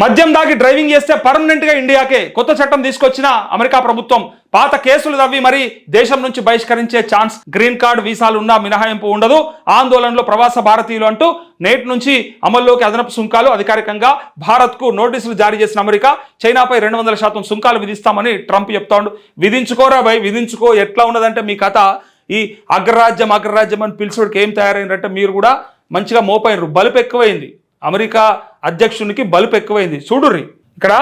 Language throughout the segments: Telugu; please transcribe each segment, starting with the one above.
మద్యం దాగి డ్రైవింగ్ చేస్తే పర్మనెంట్గా ఇండియాకే కొత్త చట్టం తీసుకొచ్చిన అమెరికా ప్రభుత్వం. పాత కేసులు తవ్వి మరి దేశం నుంచి బహిష్కరించే ఛాన్స్. గ్రీన్ కార్డ్ వీసాలు ఉన్నా మినహాయింపు ఉండదు. ఆందోళనలో ప్రవాస భారతీయులు అంటూ నేటి నుంచి అమల్లోకి అదనపు సుంకాలు అధికారికంగా భారత్కు నోటీసులు జారీ చేసిన అమెరికా చైనాపై రెండు వందల శాతం సుంకాలు విధిస్తామని ట్రంప్ చెప్తాడు. విధించుకోరా భయ్ విధించుకో ఎట్లా ఉన్నదంటే మీ కథ. ఈ అగ్రరాజ్యం అగ్రరాజ్యం అని పిలిచోడికి ఏం తయారైందంటే మీరు కూడా మంచిగా మోపైనరు. బలుపు ఎక్కువైంది. అమెరికా అధ్యక్షునికి బలుపు ఎక్కువైంది. చూడుర్రి ఇక్కడ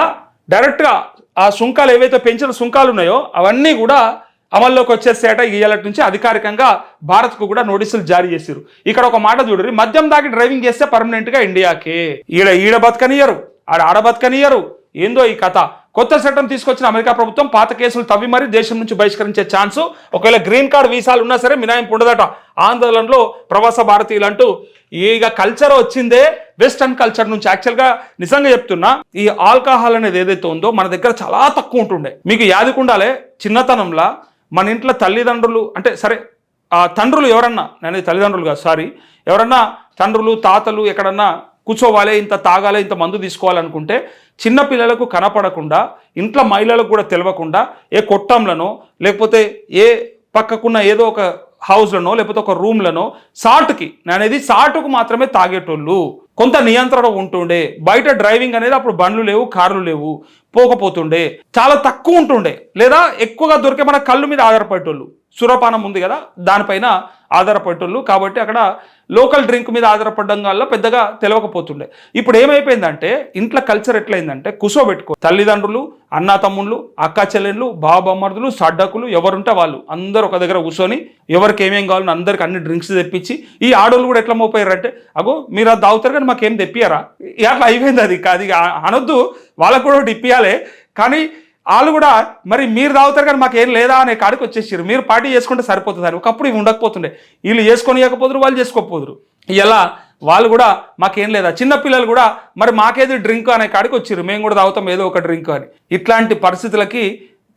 డైరెక్ట్గా ఆ సుంకాలు ఏవైతే పెంచిన సుంకాలు ఉన్నాయో అవన్నీ కూడా అమల్లోకి వచ్చేసేట ఇయ్యాలటి నుంచి అధికారికంగా భారత్కు కూడా నోటీసులు జారీ చేశారు ఇక్కడ ఒక మాట చూడరు మద్యం దాకి డ్రైవింగ్ చేస్తే పర్మనెంట్గా ఇండియాకే. ఈడ ఈడ బతకనియరు ఆడ ఆడ బతకనియరు ఏందో ఈ కథ? కొత్త చట్టం తీసుకొచ్చిన అమెరికా ప్రభుత్వం పాత కేసులు తవ్వి మరీ దేశం నుంచి బహిష్కరించే ఛాన్స్. ఒకవేళ గ్రీన్ కార్డ్ వీసాలు ఉన్నా సరే మినాయింపు ఉండదట ఆందోళనలో ప్రవాస భారతీయులు అంటూ ఇక కల్చర్ వచ్చిందే వెస్టర్న్ కల్చర్ నుంచి. యాక్చువల్గా నిజంగా చెప్తున్నా ఈ ఆల్కహాల్ అనేది ఏదైతే ఉందో మన దగ్గర చాలా తక్కువ ఉంటుండే. మీకు యాదికుండాలే చిన్నతనంలో మన ఇంట్లో తల్లిదండ్రులు అంటే సరే ఆ తండ్రులు ఎవరన్నా నేను తల్లిదండ్రులు కాదు సారీ ఎవరన్నా తండ్రులు తాతలు ఎక్కడన్నా కూర్చోవాలి ఇంత తాగాలి ఇంత మందు తీసుకోవాలనుకుంటే చిన్నపిల్లలకు కనపడకుండా ఇంట్లో మహిళలకు కూడా తెలియకుండా ఏ కొట్టంలనో లేకపోతే ఏ పక్కకున్న ఏదో ఒక హౌస్లనో లేకపోతే ఒక రూమ్లనో సాటుకి అనేది సాటుకు మాత్రమే తాగేటోళ్ళు. కొంత నియంత్రణ ఉంటుండే. బయట డ్రైవింగ్ అనేది అప్పుడు బండ్లు లేవు కార్లు లేవు పోకపోతుండే. చాలా తక్కువ ఉంటుండే. లేదా ఎక్కువగా దొరికే మన కళ్ళు మీద ఆధారపడేటోళ్ళు. సురపానం ఉంది కదా దానిపైన ఆధారపడేటోళ్ళు కాబట్టి అక్కడ లోకల్ డ్రింక్ మీద ఆధారపడడం వల్ల పెద్దగా తెలియకపోతుండే ఇప్పుడు ఏమైపోయిందంటే ఇంట్లో కల్చర్ ఎట్లయిందంటే కుసోబెట్టుకో. తల్లిదండ్రులు అన్నా తమ్ముళ్ళు అక్క చెల్లెళ్ళు బాబమ్మర్దులు సడ్డకులు ఎవరుంటే వాళ్ళు. అందరూ ఒక దగ్గర కూర్చొని ఎవరికి ఏమేం కావాలని అందరికి అన్ని డ్రింక్స్ తెప్పించి ఈ ఆడోళ్ళు కూడా ఎట్లా మోపోయారంటే అగో మీరు అది తాగుతారు కానీ మాకేం తెప్పియారా అట్లా అయిపోయింది అది అది అనొద్దు. వాళ్ళకు కూడా ఒకటి ఇప్పియాలి కానీ వాళ్ళు కూడా మరి మీరు తాగుతారు కానీ మాకు ఏం లేదా? అనే కాడికి వచ్చేసారు మీరు పార్టీ చేసుకుంటే సరిపోతుంది అని. ఒకప్పుడు ఇవి ఉండకపోతుండే. వీళ్ళు చేసుకొని ఇవ్వకపోదురు వాళ్ళు చేసుకోకపోదురు. ఇలా వాళ్ళు కూడా మాకేం లేదా? చిన్నపిల్లలు కూడా మరి మాకేది డ్రింక్ అనే కాడికి వచ్చారు మేము కూడా తాగుతాం ఏదో ఒక డ్రింక్ అని. ఇట్లాంటి పరిస్థితులకి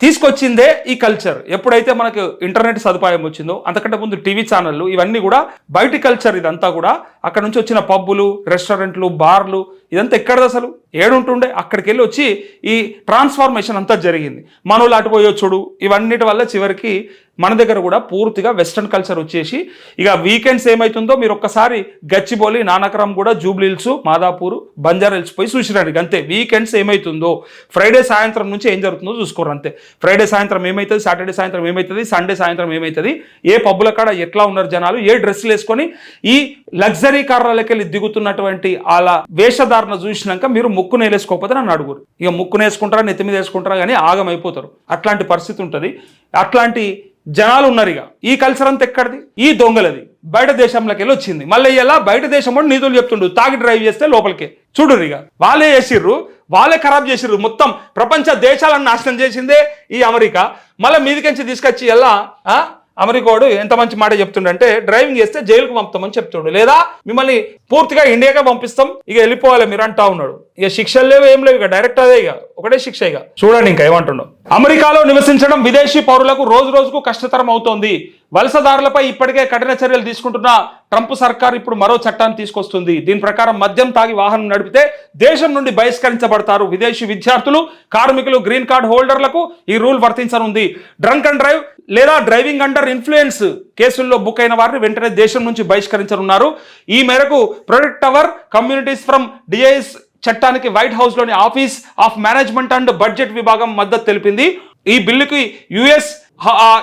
తీసుకొచ్చిందే ఈ కల్చర్ ఎప్పుడైతే మనకు ఇంటర్నెట్ సదుపాయం వచ్చిందో అంతకంటే ముందు టీవీ ఛానళ్ళు ఇవన్నీ కూడా బయటి కల్చర్ ఇదంతా కూడా అక్కడ నుంచి వచ్చిన పబ్బులు రెస్టారెంట్లు బార్లు ఇదంతా ఎక్కడది అసలు? ఏడుంటుండే. అక్కడికి వెళ్ళి వచ్చి ఈ ట్రాన్స్ఫార్మేషన్ అంతా జరిగింది. మనోళ్ళు అటుపోయో చూడు ఇవన్నిటి వల్ల చివరికి మన దగ్గర కూడా పూర్తిగా వెస్ట్రన్ కల్చర్ వచ్చేసి ఇక వీకెండ్స్ ఏమవుతుందో మీరు ఒక్కసారి గచ్చిబౌలి నానకరం కూడా Jubilee Hills Madhapur Banjara Hills పోయి చూసిరండి అంతే. వీకెండ్స్ ఏమవుతుందో ఫ్రైడే సాయంత్రం నుంచి ఏం జరుగుతుందో చూసుకోరు అంతే. ఫ్రైడే సాయంత్రం ఏమవుతుంది సాటర్డే సాయంత్రం ఏమవుతుంది సండే సాయంత్రం ఏమవుతుంది ఏ పబ్బుల కాడ ఎట్లా ఉన్నారు జనాలు ఏ డ్రెస్సులు వేసుకొని ఈ లగ్జరీ కార్లకెళ్ళి దిగుతున్నటువంటి అలా వేషధారణ చూసినాక మీరు ముక్కు నేలేసుకోకపోతే నన్ను అడుగురు. ఇక ముక్కు నేసుకుంటారా నెత్తి మీద వేసుకుంటారా కానీ ఆగమైపోతారు. అట్లాంటి పరిస్థితి ఉంటుంది. అట్లాంటి జనాలు ఉన్నారు ఇక ఈ కల్చర్ అంతా ఎక్కడిది? ఈ దొంగలది. బయట దేశంలోకి వెళ్ళి వచ్చింది. మళ్ళీ ఇలా బయట దేశం కూడా నీతులు చెప్తుండు. తాగి డ్రైవ్ చేస్తే లోపలికి. చూడు ఇక. వాళ్ళే చేసిర్రు. వాళ్ళే ఖరాబ్ చేసిర్రు. మొత్తం ప్రపంచ దేశాలను నాశనం చేసిందే ఈ అమెరికా. మళ్ళీ మీదికించి తీసుకొచ్చి ఎలా? ఆ? అమెరికోడు ఎంత మంచి మాట చెప్తుండంటే డ్రైవింగ్ చేస్తే జైలుకు పంపుతామని చెప్తుండు. లేదా మిమ్మల్ని పూర్తిగా ఇండియాకే పంపిస్తాం ఇక వెళ్ళిపోవాలి మీరు అంటా ఉన్నాడు. ఇక శిక్షలు లేవు ఏం లేవు ఇక డైరెక్ట్ అదే ఇక. ఒకటే శిక్ష ఇక. చూడండి ఇంకా ఏమంటున్నాడు అమెరికాలో నివసించడం విదేశీ పౌరులకు రోజు రోజుకు కష్టతరం అవుతోంది. వలసదారులపై ఇప్పటికే కఠిన చర్యలు తీసుకుంటున్న ట్రంప్ సర్కార్ ఇప్పుడు మరో చట్టాన్ని తీసుకొస్తుంది. దీని ప్రకారం మద్యం తాగి వాహనం నడిపితే దేశం నుండి బహిష్కరించబడతారు విదేశీ విద్యార్థులు కార్మికులు గ్రీన్ కార్డ్ హోల్డర్లకు ఈ రూల్ వర్తించనుంది. డ్రంక్ అండ్ డ్రైవ్ లేదా డ్రైవింగ్ అండర్ ఇన్ఫ్లుయెన్స్ కేసుల్లో బుక్ అయిన వారిని వెంటనే దేశం నుంచి బహిష్కరించనున్నారు. ఈ మేరకు protect our communities from DIS చట్టానికి white హౌస్లోని office of management and budget విభాగం మద్దతు తెలిపింది. ఈ బిల్లుకి US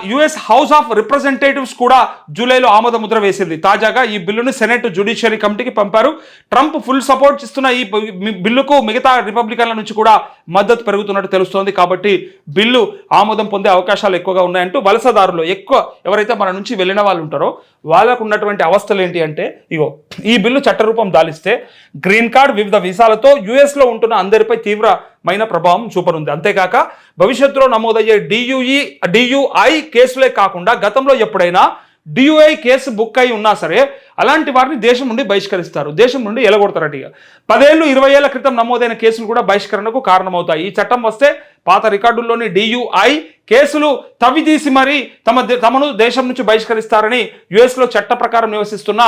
US house of representatives కూడా జూలైలో ఆమోద ముద్ర వేసింది. తాజాగా ఈ బిల్లును సెనెట్ జ్యుడిషియరీ కమిటీకి పంపారు. ట్రంప్ ఫుల్ సపోర్ట్ ఇస్తున్న ఈ బిల్లుకు మిగతా రిపబ్లికన్ల నుంచి కూడా మద్దతు పెరుగుతున్నట్టు తెలుస్తోంది. కాబట్టి బిల్లు ఆమోదం పొందే అవకాశాలు ఎక్కువగా ఉన్నాయంటూ వలసదారులు ఎక్కువ ఎవరైతే మన నుంచి వెళ్ళిన వాళ్ళు ఉంటారో వాళ్ళకు ఉన్నటువంటి అవస్థలు ఏంటి అంటే ఇగో ఈ బిల్లు చట్టరూపం దాలిస్తే గ్రీన్ కార్డ్ వివిధ వీసాలతో యుఎస్లో ఉంటున్న అందరిపై తీవ్ర తీవ్రమైన ప్రభావం చూపనుంది. అంతేకాక భవిష్యత్తులో నమోదయ్యే డియుఈ డియుఐ కేసులే కాకుండా గతంలో ఎప్పుడైనా డియుఐ కేసు బుక్ అయి ఉన్నా సరే అలాంటి వారిని దేశం నుండి బహిష్కరిస్తారు. దేశం నుండి ఎలగొడతారట ఇక. పదేళ్ళు ఇరవై ఏళ్ళ క్రితం నమోదైన కేసులు కూడా బహిష్కరణకు కారణమవుతాయి. ఈ చట్టం వస్తే పాత రికార్డుల్లోని డియుఐ కేసులు తవ్వితీసి మరీ తమ దే- తమను దేశం నుంచి బహిష్కరిస్తారని యుఎస్లో చట్ట ప్రకారం నివసిస్తున్న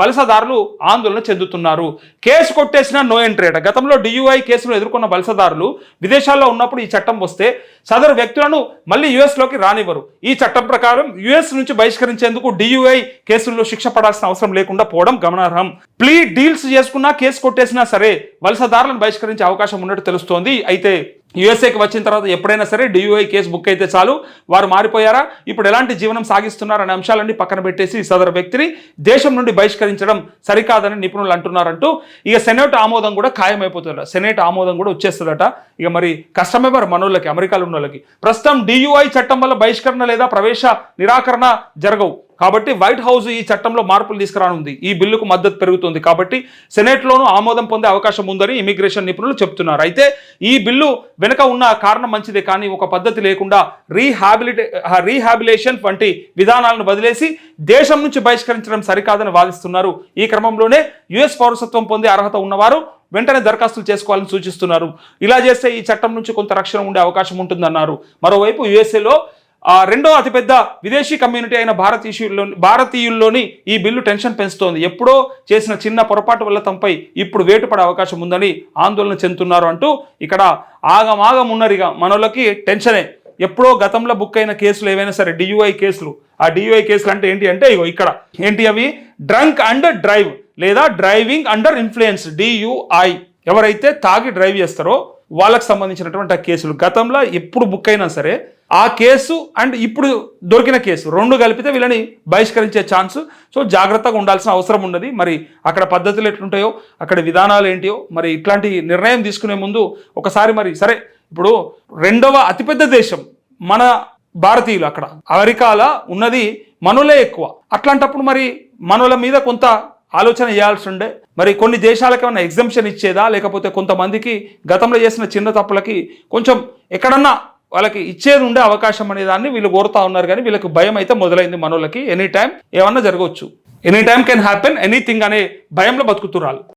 వలసదారులు ఆందోళన చెందుతున్నారు. కేసు కొట్టేసిన నో ఎంట్రీ అట. గతంలో డియుఐ కేసులు ఎదుర్కొన్న వలసదారులు విదేశాల్లో ఉన్నప్పుడు ఈ చట్టం వస్తే సదరు వ్యక్తులను మళ్ళీ యుఎస్లోకి రానివ్వరు. ఈ చట్టం ప్రకారం యుఎస్ నుంచి బహిష్కరించేందుకు డియుఐ కేసుల్లో శిక్ష పడాల్సిన అవసరం లేకుండా పోవడం గమనార్హం. ప్లీ డీల్స్ చేసుకున్నా కేసు కొట్టేసినా సరే వలసదారులను బహిష్కరించే అవకాశం ఉన్నట్టు తెలుస్తోంది. అయితే యుఎస్ఏకి వచ్చిన తర్వాత ఎప్పుడైనా సరే డియుఐ కేసు బుక్ అయితే చాలు. వారు మారిపోయారా? ఇప్పుడు ఎలాంటి జీవనం సాగిస్తున్నారు అనే అంశాలన్నీ పక్కన పెట్టేసి సదరు వ్యక్తిని దేశం నుండి బహిష్కరించడం సరికాదని నిపుణులు అంటున్నారంటూ. ఇక సెనేట్ ఆమోదం కూడా ఖాయమైపోతుందట. సెనేట్ ఆమోదం కూడా వచ్చేస్తుందట. ఇక మరి కష్టమే మరి మనోళ్ళకి అమెరికాలో ఉన్న వాళ్ళకి ప్రస్తుతం డియుఐ చట్టం వల్ల బహిష్కరణ లేదా ప్రవేశ నిరాకరణ జరగవు. కాబట్టి వైట్ హౌస్ ఈ చట్టంలో మార్పులు తీసుకురానుంది. ఈ బిల్లుకు మద్దతు పెరుగుతుంది కాబట్టి సెనేట్లోనూ ఆమోదం పొందే అవకాశం ఉందని ఇమిగ్రేషన్ నిపుణులు చెప్తున్నారు అయితే ఈ బిల్లు వెనుక ఉన్న కారణం మంచిదే కానీ ఒక పద్ధతి లేకుండా రీహాబిలిటే రీహాబిలేషన్ వంటి విధానాలను వదిలేసి దేశం నుంచి బహిష్కరించడం సరికాదని వాదిస్తున్నారు. ఈ క్రమంలోనే యుఎస్ పౌరసత్వం పొందే అర్హత ఉన్నవారు వెంటనే దరఖాస్తులు చేసుకోవాలని సూచిస్తున్నారు. ఇలా చేస్తే ఈ చట్టం నుంచి కొంత రక్షణ ఉండే అవకాశం ఉంటుందన్నారు. మరోవైపు యుఎస్ఏలో రెండో అతిపెద్ద విదేశీ కమ్యూనిటీ అయిన భారతీయుల్లో భారతీయుల్లోని ఈ బిల్లు టెన్షన్ పెంచుతోంది. ఎప్పుడో చేసిన చిన్న పొరపాటు వల్ల తమపై ఇప్పుడు వేటుపడే అవకాశం ఉందని ఆందోళన చెందుతున్నారు అంటూ ఇక్కడ ఆగమాగం ఉన్నరిగా మనోళ్ళకి టెన్షనే. ఎప్పుడో గతంలో బుక్ అయిన కేసులు ఏవైనా సరే డియుఐ కేసులు. ఆ డియుఐ కేసులు అంటే ఏంటి అంటే ఇగో ఇక్కడ. ఏంటి అవి? డ్రంక్ అండ్ డ్రైవ్ లేదా డ్రైవింగ్ అండర్ ఇన్ఫ్లుయెన్స్ డియుఐ. ఎవరైతే తాగి డ్రైవ్ చేస్తారో వాళ్ళకి సంబంధించినటువంటి ఆ కేసులు. గతంలో ఎప్పుడు బుక్ అయినా సరే ఆ కేసు అండ్ ఇప్పుడు దొరికిన కేసు రెండు కలిపితే వీళ్ళని బహిష్కరించే ఛాన్స్ సో జాగ్రత్తగా ఉండాల్సిన అవసరం ఉన్నది. మరి అక్కడ పద్ధతులు ఎట్లుంటాయో అక్కడ విధానాలు ఏంటియో మరి ఇట్లాంటి నిర్ణయం తీసుకునే ముందు ఒకసారి మరి సరే ఇప్పుడు రెండవ అతిపెద్ద దేశం మన భారతీయులు అక్కడ. అమెరికాలో ఉన్నది మనోలే ఎక్కువ. అట్లాంటప్పుడు మరి మనోల మీద కొంత ఆలోచన చేయాల్సి ఉండే. మరి కొన్ని దేశాలకు ఏమైనా ఎగ్జంప్షన్ ఇచ్చేదా? లేకపోతే కొంతమందికి గతంలో చేసిన చిన్న తప్పులకి కొంచెం ఎక్కడన్నా వాళ్ళకి ఇచ్చేది ఉండే అవకాశం అనే దాన్ని వీళ్ళు కోరుతా ఉన్నారు కానీ వీళ్ళకి భయం అయితే మొదలైంది మనోళ్ళకి. ఎనీ టైం ఏమన్నా జరగవచ్చు. Any time can happen anything అనే భయంలో బతుకుతున్నారు